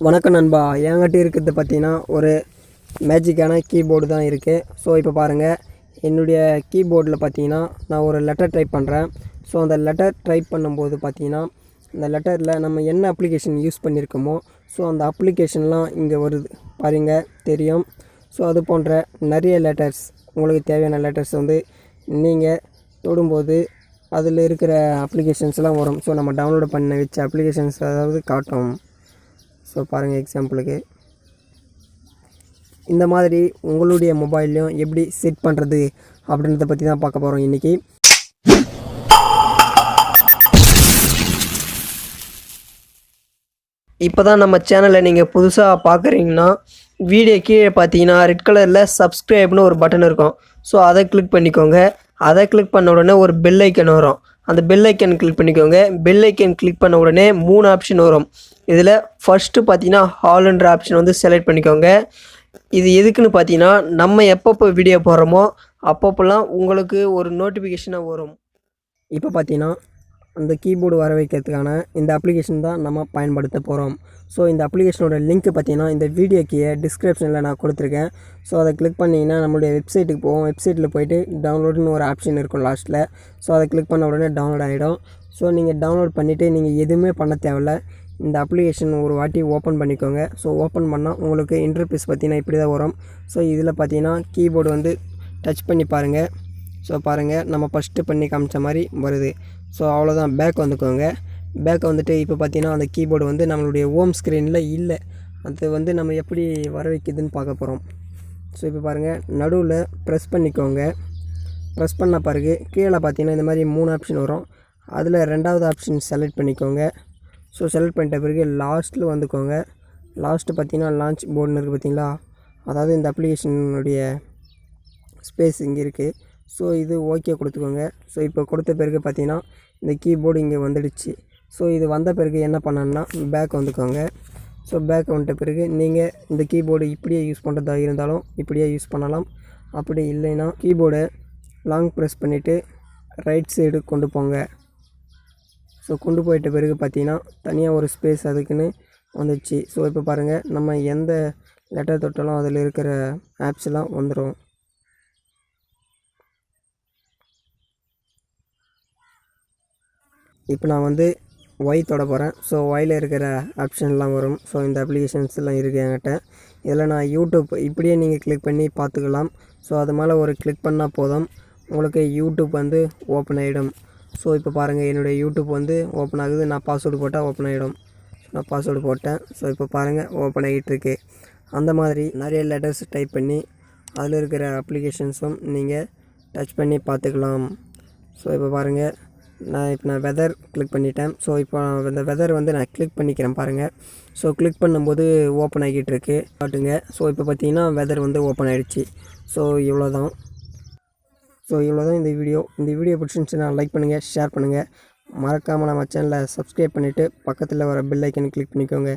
வணக்கம் நண்பா. என்கிட்ட இருக்கிறது பார்த்தீங்கன்னா ஒரு மேஜிக்கான கீபோர்டு தான் இருக்குது ஸோ இப்போ பாருங்கள் என்னுடைய கீபோர்டில் பார்த்தீங்கன்னா நான் ஒரு லெட்டர் டைப் பண்ணுறேன் ஸோ அந்த லெட்டர் டைப் பண்ணும்போது பார்த்தீங்கன்னா அந்த லெட்டரில் நம்ம என்ன அப்ளிகேஷன் யூஸ் பண்ணியிருக்கோமோ ஸோ அந்த அப்ளிகேஷன்லாம் இங்கே வருது. பாருங்க தெரியும். ஸோ அது போன்ற நிறைய லெட்டர்ஸ் உங்களுக்கு தேவையான லெட்டர்ஸ் வந்து நீங்கள் தொடும்போது அதில் இருக்கிற அப்ளிகேஷன்ஸ்லாம் வரும். ஸோ நம்ம டவுன்லோட் பண்ண வச்ச அப்ளிகேஷன்ஸ் அதாவது காட்டும். ஸோ பாருங்கள் எக்ஸாம்பிளுக்கு இந்த மாதிரி உங்களுடைய மொபைல்லையும் எப்படி செட் பண்ணுறது அப்படின்றத பற்றி தான் பார்க்க போகிறோம் இன்றைக்கி இப்போ தான் நம்ம சேனலை நீங்கள் புதுசாக பார்க்குறீங்கன்னா வீடியோ கீழே பார்த்தீங்கன்னா ரெட் கலரில் சப்ஸ்கிரைப்னு ஒரு பட்டன் இருக்கும். ஸோ அதை கிளிக் பண்ணிக்கோங்க. அதை கிளிக் பண்ண உடனே ஒரு பெல் ஐக்கன் வரும். அந்த பெல் ஐக்கன் கிளிக் பண்ணிக்கோங்க. பெல் ஐக்கன் கிளிக் பண்ண உடனே மூணு ஆப்ஷன் வரும். இதில் ஃபஸ்ட்டு பார்த்தீங்கன்னா ஹால்ன்ற ஆப்ஷன் வந்து செலக்ட் பண்ணிக்கோங்க. இது எதுக்குன்னு பார்த்தீங்கன்னா நம்ம எப்பப்போ வீடியோ போடுறோமோ அப்பப்போலாம் உங்களுக்கு ஒரு நோட்டிஃபிகேஷனாக வரும். இப்போ பார்த்தீங்கன்னா அந்த கீபோர்டு வர வைக்கிறதுக்கான இந்த அப்ளிகேஷன் தான் நம்ம பயன்படுத்த போகிறோம் ஸோ இந்த அப்ளிகேஷனோட லிங்க் பார்த்தீங்கன்னா இந்த வீடியோ கீழே டிஸ்கிரிப்ஷனில் நான் கொடுத்துருக்கேன். ஸோ அதை கிளிக் பண்ணிங்கன்னா நம்மளுடைய வெப்சைட்டுக்கு போவோம். வெப்சைட்டில் போயிட்டு டவுன்லோடுன்னு ஒரு ஆப்ஷன் இருக்கும் லாஸ்ட்டில் ஸோ அதை கிளிக் பண்ண உடனே டவுன்லோட் ஆகிடும் ஸோ நீங்கள் டவுன்லோட் பண்ணிவிட்டு நீங்கள் எதுவுமே பண்ண தேவையில்ல. இந்த அப்ளிகேஷன் ஒரு வாட்டி ஓப்பன் பண்ணிக்கோங்க. ஸோ ஓப்பன் பண்ணால் உங்களுக்கு இன்டர்பேஸ் பார்த்தீங்கன்னா இப்படி தான் வரும். ஸோ இதில் பார்த்தீங்கன்னா கீபோர்டு வந்து டச் பண்ணி பாருங்கள் ஸோ பாருங்கள் நம்ம ஃபஸ்ட்டு பண்ணி காமிச்ச மாதிரி வருது. ஸோ அவ்வளோதான் பேக் வந்துக்கோங்க. பேக் வந்துட்டு இப்போ பார்த்தீங்கன்னா அந்த கீபோர்டு வந்து நம்மளுடைய ஹோம் ஸ்க்ரீனில் இல்லை. அது வந்து நம்ம எப்படி வர வைக்குதுன்னு பார்க்க போகிறோம் ஸோ இப்போ பாருங்கள் நடுவில் ப்ரெஸ் பண்ணிக்கோங்க. ப்ரெஸ் பண்ண பிறகு கீழே பார்த்தீங்கன்னா இந்த மாதிரி மூணு ஆப்ஷன் வரும். அதில் ரெண்டாவது ஆப்ஷன் செலக்ட் பண்ணிக்கோங்க. ஸோ செலக்ட் பண்ணிட்ட பிறகு லாஸ்ட்டில் வந்துக்கோங்க. லாஸ்ட்டு பார்த்தீங்கன்னா லான்ச் போர்டுன்னு இருக்குது பார்த்தீங்களா? அதாவது இந்த அப்ளிகேஷனுடைய ஸ்பேஸ் இங்கே இருக்குது ஸோ இது ஓகே கொடுத்துக்கோங்க. ஸோ இப்போ கொடுத்த பிறகு பார்த்தீங்கன்னா இந்த கீபோர்டு இங்கே வந்துடுச்சு. ஸோ இது வந்த பிறகு என்ன பண்ணணும்னா பேக் வந்துக்கோங்க. ஸோ பேக் வந்துட்ட பிறகு நீங்கள் இந்த கீபோர்டு இப்படியே யூஸ் பண்ணுறதா இருந்தாலும் இப்படியே யூஸ் பண்ணலாம். அப்படி இல்லைன்னா கீபோர்டை லாங் ப்ரெஸ் பண்ணிவிட்டு ரைட் சைடு கொண்டு போங்க. ஸோ கொண்டு போயிட்ட பிறகு பார்த்தீங்கன்னா தனியாக ஒரு ஸ்பேஸ் அதுக்குன்னு வந்துடுச்சு ஸோ இப்போ பாருங்கள் நம்ம எந்த லெட்டர் தொட்டாலும் அதில் இருக்கிற ஆப்ஸ் எல்லாம் வந்துடும் இப்போ நான் வந்து ஒய் தொட போகிறேன் ஸோ ஒயில் இருக்கிற ஆப்ஷன்லாம் வரும். ஸோ இந்த அப்ளிகேஷன்ஸ் எல்லாம் இருக்குது என்கிட்ட. இதில் நான் யூடியூப் இப்படியே நீங்கள் கிளிக் பண்ணி பார்த்துக்கலாம். ஸோ அது மேலே ஒரு கிளிக் பண்ணால் போதும். உங்களுக்கு யூடியூப் வந்து ஓப்பன் ஆகிடும் ஸோ இப்போ பாருங்கள் என்னுடைய யூடியூப் வந்து ஓப்பன் ஆகுது. நான் பாஸ்வேர்டு போட்டால் ஓப்பன் ஆகிடும் நான் பாஸ்வேர்டு போட்டேன். ஸோ இப்போ பாருங்கள் ஓப்பன் ஆகிட்டுருக்கு அந்த மாதிரி நிறைய லெட்டர்ஸ் டைப் பண்ணி அதில் இருக்கிற அப்ளிகேஷன்ஸும் நீங்கள் டச் பண்ணி பார்த்துக்கலாம். ஸோ இப்போ பாருங்கள் நான் இப்போ நான் வெதர் கிளிக் பண்ணிட்டேன். ஸோ இப்போ இந்த வெதர் வந்து நான் கிளிக் பண்ணிக்கிறேன் பாருங்கள் ஸோ கிளிக் பண்ணும்போது ஓப்பன் ஆகிட்டு இருக்கு. காட்டுங்க. ஸோ இப்போ பார்த்தீங்கன்னா வெதர் வந்து ஓப்பன் ஆகிடுச்சு ஸோ இவ்வளோ தான் ஸோ இவ்வளோ தான் இந்த வீடியோ இந்த வீடியோ பிடிச்சிருந்துச்சுன்னா லைக் பண்ணுங்கள் ஷேர் பண்ணுங்கள் மறக்காமல் நம்ம சேனலை சப்ஸ்கிரைப் பண்ணிவிட்டு பக்கத்தில் வர பெல் ஐக்கனை கிளிக் பண்ணிக்கோங்க.